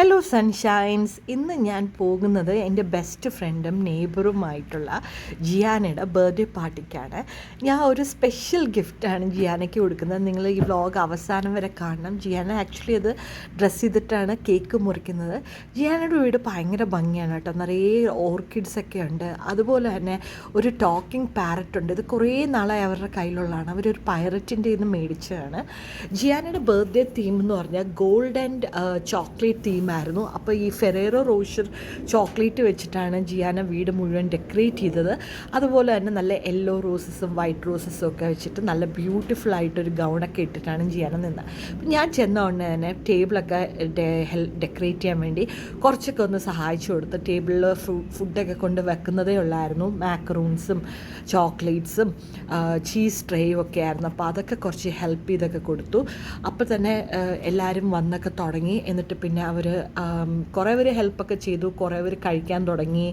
Hello സൺഷൈൻസ് ഇന്ന് ഞാൻ പോകുന്നത് എന്റെ ബെസ്റ്റ് ഫ്രണ്ടും നെയ്ബറുമായിട്ടുള്ള ജിയാനയുടെ ബർത്ത്ഡേ പാർട്ടിക്കാണ് ഞാൻ ഒരു സ്പെഷ്യൽ ഗിഫ്റ്റാണ് ജിയാനയ്ക്ക് കൊടുക്കുന്നത്. നിങ്ങൾ ഈ വ്ലോഗ് അവസാനം വരെ കാണണം. ജിയാന ആക്ച്വലി അത് ഡ്രസ്സ് ചെയ്തിട്ടാണ് കേക്ക് മുറിക്കുന്നത്. ജിയാനയുടെ വീട് ഭയങ്കര ഭംഗിയാണ് കേട്ടോ. നിറയെ ഓർക്കിഡ്സ് ഒക്കെ ഉണ്ട്. അതുപോലെ തന്നെ ഒരു ടോക്കിംഗ് പാരറ്റ് ഉണ്ട്. ഇത് കുറേ നാളായി അവരുടെ കയ്യിലുള്ളതാണ്. അവരൊരു പൈററ്റിന്റെ നിന്ന് മേടിച്ചതാണ്. ജിയാനയുടെ ബർത്ത്ഡേ തീം എന്ന് പറഞ്ഞാൽ ഗോൾഡ് ആൻഡ് ചോക്ലേറ്റ് തീമായിരുന്നു അപ്പോൾ ഈ ഫെറേറോ റോഷർ ചോക്ലേറ്റ് വെച്ചിട്ടാണ് ജിയാന വീട് മുഴുവൻ ഡെക്കറേറ്റ് ചെയ്തത്. അതുപോലെ തന്നെ നല്ല യെല്ലോ റോസസും വൈറ്റ് റോസസും ഒക്കെ വെച്ചിട്ട് നല്ല ബ്യൂട്ടിഫുൾ ആയിട്ടൊരു ഗൗണൊക്കെ ഇട്ടിട്ടാണ് ജിയാന നിന്നത്. അപ്പം ഞാൻ ചെന്ന ഉടനെ തന്നെ ടേബിളൊക്കെ ഡെക്കറേറ്റ് ചെയ്യാൻ വേണ്ടി കുറച്ചൊക്കെ ഒന്ന് സഹായിച്ചു കൊടുത്ത് ടേബിളിൽ ഫുഡൊക്കെ കൊണ്ട് വെക്കുന്നതേ ഉള്ളായിരുന്നു. മാക്കറൂൺസും ചോക്ലേറ്റ്സും ചീസ് ട്രേയും ഒക്കെ ആയിരുന്നു. അപ്പോൾ അതൊക്കെ കുറച്ച് ഹെൽപ്പ് ചെയ്തൊക്കെ കൊടുത്തു. അപ്പോൾ തന്നെ എല്ലാവരും വന്നൊക്കെ തുടങ്ങി. എന്നിട്ട് പിന്നെ അവർ കുറേ പേര് ഹെൽപ്പൊക്കെ ചെയ്തു കുറേ പേര് കഴിക്കാൻ തുടങ്ങി.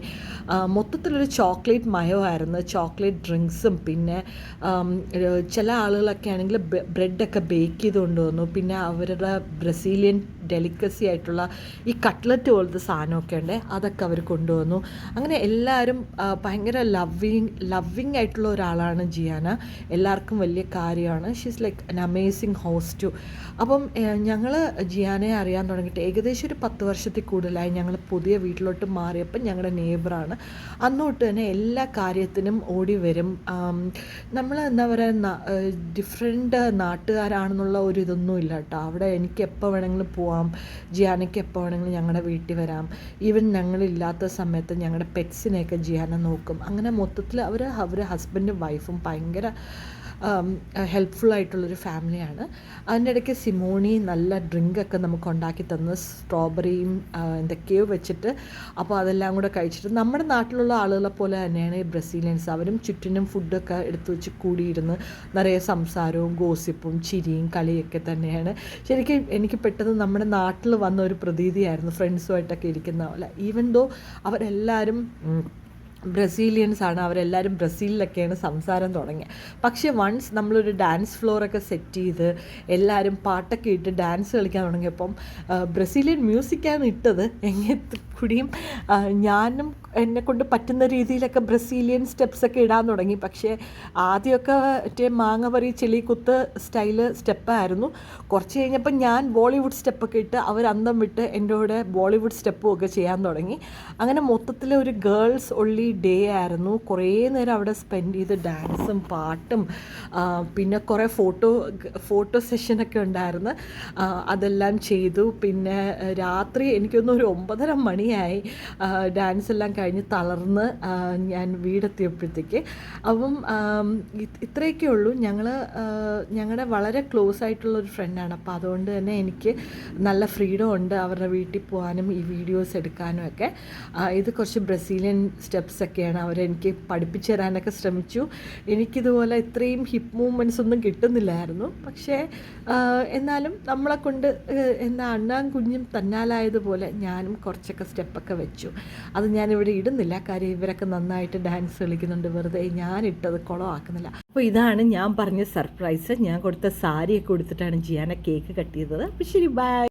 മൊത്തത്തിലൊരു ചോക്ലേറ്റ് മയമായിരുന്നു. ചോക്ലേറ്റ് ഡ്രിങ്ക്സും പിന്നെ ചില ആളുകളൊക്കെ ആണെങ്കിൽ ബ്രെഡൊക്കെ ബേക്ക് ചെയ്ത് കൊണ്ടുവന്നു. പിന്നെ അവരുടെ ബ്രസീലിയൻ ഡെലിക്കസി ആയിട്ടുള്ള ഈ കട്ട്ലറ്റ് പോലത്തെ സാധനമൊക്കെ ഉണ്ട് അതൊക്കെ അവർ കൊണ്ടുവന്നു. അങ്ങനെ എല്ലാവരും ഭയങ്കര ലവ്വിങ് ലവ്വിങ് ആയിട്ടുള്ള ഒരാളാണ് ജിയാന. എല്ലാവർക്കും വലിയ കാര്യമാണ്. She's like an amazing host അപ്പം ഞങ്ങൾ ജിയാനെ അറിയാൻ തുടങ്ങിയിട്ട് ഏകദേശം ഒരു പത്ത് വർഷത്തിൽ കൂടുതലായി ഞങ്ങൾ പുതിയ വീട്ടിലോട്ട് മാറിയപ്പോൾ ഞങ്ങളുടെ നെയ്ബറാണ്. അന്നോട്ട് തന്നെ എല്ലാ കാര്യത്തിനും ഓടി വരും. നമ്മൾ എന്താ പറയുക ഡിഫറെന്റ് നാട്ടുകാരാണെന്നുള്ള ഒരു ഇതൊന്നും ഇല്ല കേട്ടോ. അവിടെ എനിക്ക് എപ്പോൾ വേണമെങ്കിലും പോവാം. ജിയാനയ്ക്ക് എപ്പോൾ വേണമെങ്കിലും ഞങ്ങളുടെ വീട്ടിൽ വരാം. ഈവൻ ഞങ്ങളില്ലാത്ത സമയത്ത് ഞങ്ങളുടെ പെറ്റ്സിനെയൊക്കെ ജിയാന നോക്കും. അങ്ങനെ മൊത്തത്തിൽ അവർ അവർ ഹസ്ബൻഡും വൈഫും ഭയങ്കര ഹെൽപ്ഫുൾ ആയിട്ടുള്ളൊരു ഫാമിലിയാണ് അതിന്റെ ഇടയ്ക്ക് സിമോണി നല്ല ഡ്രിങ്കൊക്കെ നമുക്ക് ഉണ്ടാക്കി തന്ന് സ്ട്രോബെറിയും എന്തൊക്കെയോ വെച്ചിട്ട് അപ്പോൾ അതെല്ലാം കൂടെ കഴിച്ചിട്ട് നമ്മുടെ നാട്ടിലുള്ള ആളുകളെ പോലെ തന്നെയാണ് ഈ ബ്രസീലിയൻസ്. അവരും ചുറ്റിനും ഫുഡൊക്കെ എടുത്തു വെച്ച് കൂടിയിരുന്ന് നിറയെ സംസാരവും ഗോസിപ്പും ചിരിയും കളിയൊക്കെ തന്നെയാണ്. ശരിക്കും എനിക്ക് പെട്ടെന്ന് നമ്മുടെ നാട്ടിൽ വന്ന ഒരു പ്രതീതിയായിരുന്നു ഫ്രണ്ട്സുമായിട്ടൊക്കെ ഇരിക്കുന്ന പോലെ. ഈവൻ ദോ അവരെല്ലാവരും ബ്രസീലിയൻസ് ആണ് അവരെല്ലാവരും ബ്രസീലിലൊക്കെയാണ് സംസാരം തുടങ്ങിയത്. പക്ഷേ വൺസ് നമ്മളൊരു ഡാൻസ് ഫ്ലോറൊക്കെ സെറ്റ് ചെയ്ത് എല്ലാവരും പാട്ടൊക്കെ ഇട്ട് ഡാൻസ് കളിക്കാൻ തുടങ്ങിയപ്പം ബ്രസീലിയൻ മ്യൂസിക്കാണ് ഇട്ടത്. എങ്കിൽ കൂടിയും ഞാനും എന്നെ കൊണ്ട് പറ്റുന്ന രീതിയിലൊക്കെ ബ്രസീലിയൻ സ്റ്റെപ്സൊക്കെ ഇടാൻ തുടങ്ങി. പക്ഷേ ആദ്യമൊക്കെ മറ്റേ മാങ്ങ പറി ചെളി കുത്ത് സ്റ്റൈൽ സ്റ്റെപ്പായിരുന്നു കുറച്ച് കഴിഞ്ഞപ്പോൾ ഞാൻ ബോളിവുഡ് സ്റ്റെപ്പൊക്കെ ഇട്ട് അവർ അന്തം വിട്ട് എന്റെ കൂടെ ബോളിവുഡ് സ്റ്റെപ്പും ഒക്കെ ചെയ്യാൻ തുടങ്ങി. അങ്ങനെ മൊത്തത്തിൽ ഒരു ഗേൾസ് ഒള്ളി ഡേ ആയിരുന്നു. കുറേ നേരം അവിടെ സ്പെൻഡ് ചെയ്ത് ഡാൻസും പാട്ടും പിന്നെ കുറേ ഫോട്ടോ ഫോട്ടോ സെഷനൊക്കെ ഉണ്ടായിരുന്നു. അതെല്ലാം ചെയ്തു. പിന്നെ രാത്രി എനിക്കൊന്നും ഒരു ഒമ്പതര മണിയായി. ഡാൻസ് എല്ലാം കഴിഞ്ഞ് തളർന്ന് ഞാൻ വീടെത്തിയപ്പോഴത്തേക്ക്. അപ്പം ഇത്രയൊക്കെ ഉള്ളൂ. ഞങ്ങൾ ഞങ്ങളുടെ വളരെ ക്ലോസ് ആയിട്ടുള്ള ഒരു ഫ്രണ്ടാണ്. അപ്പോൾ അതുകൊണ്ട് തന്നെ എനിക്ക് നല്ല ഫ്രീഡം ഉണ്ട് അവരുടെ വീട്ടിൽ പോകാനും ഈ വീഡിയോസ് എടുക്കാനും ഒക്കെ. ഇത് കുറച്ച് ബ്രസീലിയൻ സ്റ്റെപ്സ് ഒക്കെയാണ്. അവരെനിക്ക് പഠിപ്പിച്ചു തരാനൊക്കെ ശ്രമിച്ചു. എനിക്കിതുപോലെ ഇത്രയും ഹിപ്പ് മൂവ്മെന്റ്സ് ഒന്നും കിട്ടുന്നില്ലായിരുന്നു. പക്ഷേ എന്നാലും നമ്മളെ കൊണ്ട് എന്താ അണ്ണാൻ കുഞ്ഞും തന്നാലായതുപോലെ ഞാനും കുറച്ചൊക്കെ സ്റ്റെപ്പൊക്കെ വെച്ചു. അത് ഞാനിവിടെ ഇടുന്നില്ല. കാര്യം ഇവരൊക്കെ നന്നായിട്ട് ഡാൻസ് കളിക്കുന്നുണ്ട്. വെറുതെ ഞാൻ ഇട്ടത് കുളമാക്കുന്നില്ല. അപ്പോൾ ഇതാണ് ഞാൻ പറഞ്ഞ സർപ്രൈസ്. ഞാൻ കൊടുത്ത സാരിയൊക്കെ കൊടുത്തിട്ടാണ് ജിയാന കേക്ക് കട്ട് ചെയ്തത്. അപ്പോൾ ശരി ബൈ